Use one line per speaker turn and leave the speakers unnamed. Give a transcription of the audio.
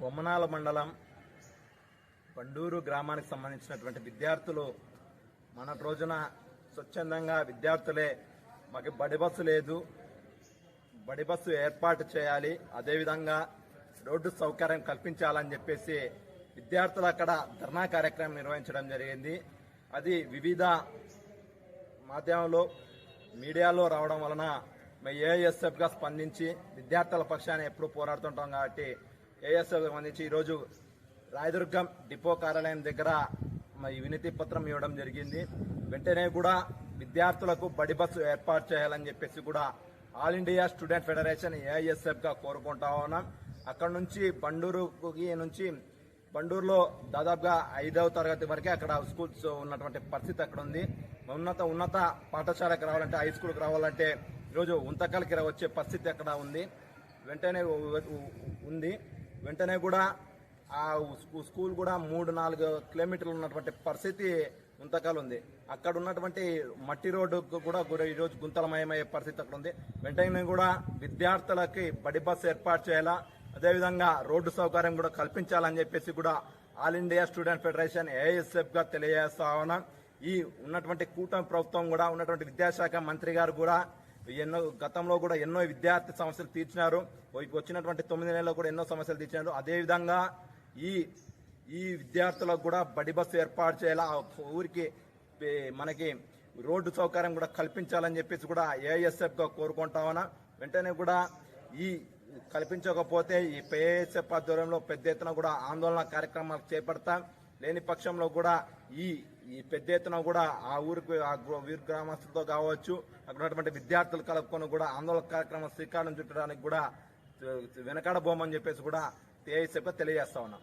బొమ్మనాల మండలం బండూరు గ్రామానికి సంబంధించినటువంటి విద్యార్థులు మన రోజున స్వచ్ఛందంగా విద్యార్థులే మాకు బడి బస్సు లేదు. బడి బస్సు ఏర్పాటు చేయాలి. అదేవిధంగా రోడ్డు సౌకర్యం కల్పించాలని చెప్పేసి విద్యార్థులు అక్కడ ధర్నా కార్యక్రమం నిర్వహించడం జరిగింది. అది వివిధ మాధ్యమంలో మీడియాలో రావడం వలన మేము ఏఎస్ఎఫ్గా స్పందించి విద్యార్థుల పక్షాన్ని ఎప్పుడు పోరాడుతుంటాం కాబట్టి ఏఎస్ఎఫ్ స్పందించి ఈరోజు రాయదుర్గం డిపో కార్యాలయం దగ్గర మరి వినతి పత్రం ఇవ్వడం జరిగింది. వెంటనే కూడా విద్యార్థులకు బడి బస్సు ఏర్పాటు చేయాలని చెప్పేసి కూడా ఆల్ ఇండియా స్టూడెంట్ ఫెడరేషన్ ఏఐఎస్ఎఫ్గా కోరుకుంటా ఉన్నాం. అక్కడ నుంచి బండూరుకి నుంచి బండూరులో దాదాపుగా ఐదవ తరగతి వరకే అక్కడ స్కూల్స్ ఉన్నటువంటి పరిస్థితి అక్కడ ఉంది. ఉన్నత ఉన్నత పాఠశాలకు రావాలంటే హై స్కూల్కి రావాలంటే ఈరోజు ఉంతకాలకి రా- వచ్చే పరిస్థితి అక్కడ ఉంది. వెంటనే ఉంది. వెంటనే కూడా ఆ స్కూ- స్కూల్ కూడా మూడు నాలుగు కిలోమీటర్లు ఉన్నటువంటి పరిస్థితి ముంతకాలు ఉంది. అక్కడ ఉన్నటువంటి మట్టి రోడ్డు కూడా ఈరోజు గుంతలమయమయ్యే పరిస్థితి అక్కడ ఉంది. వెంటనే కూడా విద్యార్థులకి బడి బస్సు ఏర్పాటు చేయాలా? అదేవిధంగా రోడ్డు సౌకర్యం కూడా కల్పించాలని చెప్పేసి కూడా ఆల్ ఇండియా స్టూడెంట్ ఫెడరేషన్ ఏఎస్ఎఫ్గా తెలియజేస్తా ఉన్నాం. ఈ ఉన్నటువంటి కూటమి ప్రభుత్వం కూడా ఉన్నటువంటి విద్యాశాఖ మంత్రి గారు కూడా ఎన్నో గతంలో కూడా ఎన్నో విద్యార్థి సమస్యలు తీర్చినారు. వచ్చినటువంటి తొమ్మిది నెలల్లో కూడా ఎన్నో సమస్యలు తీర్చినారు. అదేవిధంగా ఈ ఈ విద్యార్థులకు కూడా బడి బస్సు ఏర్పాటు చేయాలా ఊరికి మనకి రోడ్డు సౌకర్యం కూడా కల్పించాలని చెప్పేసి కూడా ఏఎస్ఎఫ్గా గా వెంటనే కూడా ఈ కల్పించకపోతే ఈ పేఎస్ఎఫ్ ఆధ్వర్యంలో పెద్ద ఎత్తున కూడా ఆందోళన కార్యక్రమాలు చేపడతాం. లేని పక్షంలో కూడా ఈ ఈ పెద్ద ఎత్తున కూడా ఆ ఊరికి ఆ వీరు గ్రామస్తులతో కావచ్చు అక్కడ ఉన్నటువంటి విద్యార్థులు కలుపుకొని కూడా ఆందోళన కార్యక్రమం శ్రీకారం చుట్టడానికి కూడా వెనకాడబోమని చెప్పేసి కూడా ఏఐసెఫ్ తెలియజేస్తా ఉన్నాం.